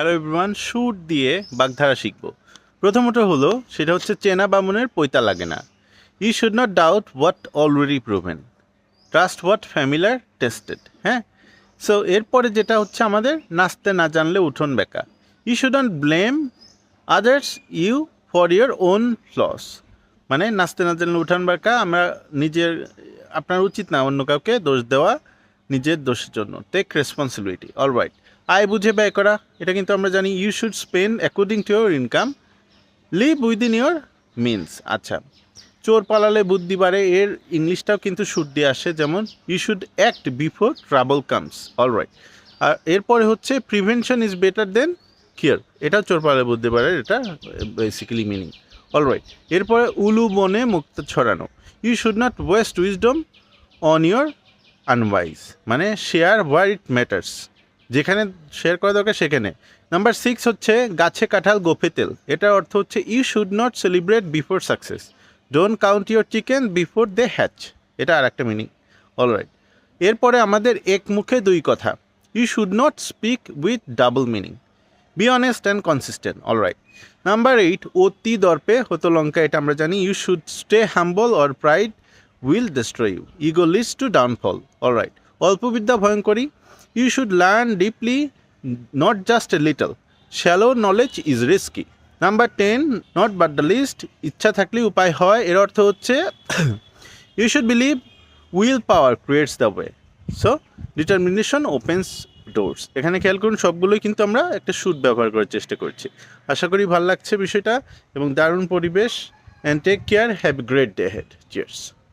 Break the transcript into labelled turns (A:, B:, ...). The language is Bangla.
A: হ্যালো এভরিওয়ান শুট দিয়ে বাগধারা শিখব। প্রথমত হলো, সেটা হচ্ছে চেনা বামুনের পৈতা লাগে না। You should not doubt what already proven trust what familiar tested হ্যাঁ? সো এরপরে যেটা হচ্ছে আমাদের, নাচতে না জানলে উঠোন বেকা। You should not blame others you for your own flaws মানে নাচতে না জানলে উঠান বেকা, আমরা নিজের, আপনার উচিত না অন্য কাউকে দোষ দেওয়া। নিজের দোষের জন্য। টেক রেসপন্সিবিলিটি অল রাইট আয় বুঝে ব্যয় করা, এটা কিন্তু আমরা জানি you should spend according to your income live within your means আচ্ছা চোর পালালে বুদ্ধি বাড়ে, এর ইংলিশটাও কিন্তু শুড দিয়ে আসে, যেমন you should act before trouble comes all right আর এরপরে হচ্ছে prevention is better than cure এটাও চোর পালালে বুদ্ধি বাড়ে, এটা বেসিক্যালি মিনিং অল রাইট এরপরে উলু বনে মুক্ত ছড়ানো you should not waste wisdom on your unwise মানে শেয়ার ওয়ার ইট ম্যাটার্স যেখানে শেয়ার করা দরকার সেখানে। নাম্বার সিক্স হচ্ছে গাছে কাঁঠাল গোফে তেল এটার অর্থ হচ্ছে you should not celebrate before success don't count your chicken before they hatch এটা আর একটা মিনিং অলরাইট এরপরে আমাদের এক মুখে দুই কথা you should not speak with double meaning be honest and consistent alright number eight অতি দর্পে হতো লঙ্কা এটা আমরা জানি you should stay humble or pride will destroy you ego leads to downfall alright অল্প বিদ্যা ভয়ঙ্করী you should learn deeply not just a little shallow knowledge is risky number ten not but the least ইচ্ছা থাকলে উপায় হয়, এর অর্থ হচ্ছে you should believe will power creates the way so determination opens doors এখানে খেয়াল করুন, সবগুলোই কিন্তু আমরা একটা শুট ব্যবহার করার চেষ্টা করছি। আশা করি ভালো লাগছে বিষয়টা, এবং দারুণ পরিবেশ and take care have great day head cheers